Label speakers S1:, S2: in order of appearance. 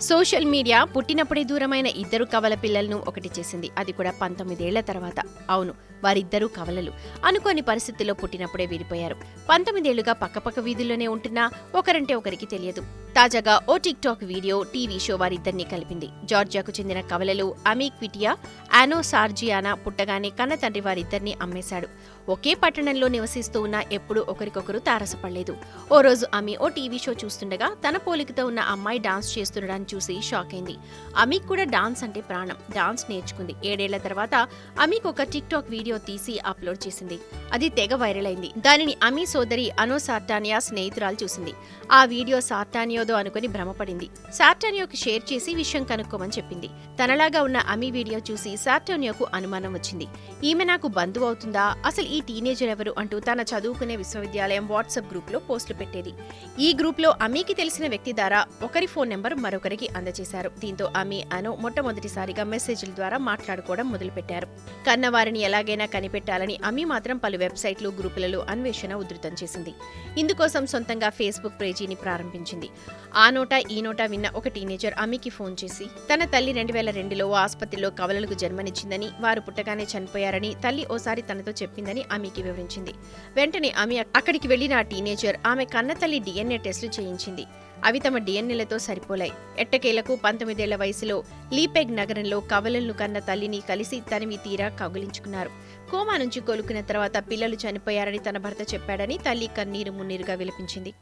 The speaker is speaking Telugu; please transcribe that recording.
S1: సోషల్ మీడియా పుట్టినప్పుడే దూరమైన ఇద్దరు కవల పిల్లలను ఒకటి చేసింది. అది కూడా పంతొమ్మిదేళ్ళ తర్వాత. అవును వారిద్దరూ కవలలు. అనుకోని పరిస్థితుల్లో పుట్టినప్పుడే విడిపోయారు. పంతొమ్మిదేళ్ళుగా పక్కపక్క వీధుల్లోనే ఉంటున్నా ఒకరంటే ఒకరికి తెలియదు. తాజాగా ఓ TikTok video TV show వారిద్దరినీ కలిపింది. జార్జియాకు చెందిన కవలలు అమీ క్విటియా ఆనో సార్జియానా పుట్టగానే కన్న తండ్రి వారిద్దరిని అమ్మేశాడు. ఒకే పట్టణంలో నివసిస్తూ ఉన్న ఎప్పుడూ ఒకరికొకరు తారసపడలేదు. ఓ రోజు అమి ఓ టీవీ షో చూస్తుండగా తన పోలికతో ఉన్న అమ్మాయి డాన్స్ చేస్తుండడాన్ని చూసి షాక్ అయింది. అమిక్ కూడా డాన్స్ అంటే ప్రాణం. డాన్స్ నేర్చుకుంది. ఏడేళ్ళ తర్వాత అమీక్ ఒక టిక్ టాక్ వీడియో తీసి అప్లోడ్ చేసింది. అది తెగ వైరల్ అయింది. దానిని అమి సోదరి అనో సార్టానియా స్నేహితురాలు చూసింది. ఆ వీడియో సార్టానియోదో అనుకుని భ్రమపడింది. సార్టానియోకి షేర్ చేసి విషయం కనుక్కోమని చెప్పింది. తనలాగా ఉన్న అమీ వీడియో చూసి సార్టానియోకు అనుమానం వచ్చింది. ఈమె నాకు బంధువు అవుతుందా? అసలు ఈ ఈ టీనేజర్ ఎవరు అంటూ తన చదువుకునే విశ్వవిద్యాలయం వాట్సాప్ గ్రూప్లో పోస్టులు పెట్టేది. ఈ గ్రూప్లో అమీకి తెలిసిన వ్యక్తి ద్వారా ఒకరి ఫోన్ నెంబర్ మరొకరికి అందజేశారు. దీంతో అమీ అను మొట్టమొదటిసారిగా మెసేజ్ల ద్వారా మాట్లాడుకోవడం మొదలుపెట్టారు. కన్నవారిని ఎలాగైనా కనిపెట్టాలని అమీ మాత్రం పలు వెబ్సైట్లు గ్రూపులలో అన్వేషణ ఉధృతం చేసింది. ఇందుకోసం సొంతంగా ఫేస్బుక్ పేజీని ప్రారంభించింది. ఆ నోట ఈ నోట విన్న ఒక టీనేజర్ అమీకి ఫోన్ చేసి తన తల్లి రెండు వేల రెండులో ఆసుపత్రిలో కవలలకు జన్మనిచ్చిందని వారు పుట్టగానే చనిపోయారని తల్లి ఓసారి తనతో చెప్పిందని అమీకి వివరించింది. వెంటనే ఆమె అక్కడికి వెళ్ళిన ఆ టీనేజర్ ఆమె కన్నతల్లి డిఎన్ఏ టెస్టులు చేయించింది. అవి తమ డిఎన్ఏలతో సరిపోలాయి. ఎట్టకేలకు పంతొమ్మిదేళ్ళ వయసులో లీపెగ్ నగరంలో కవలలను కన్న తల్లిని కలిసి తనివి తీరా కౌగిలించుకున్నారు. కోమా నుంచి కోలుకున్న తర్వాత పిల్లలు చనిపోయారని తన భర్త చెప్పాడని తల్లి కన్నీరు మున్నీరుగా విలపించింది.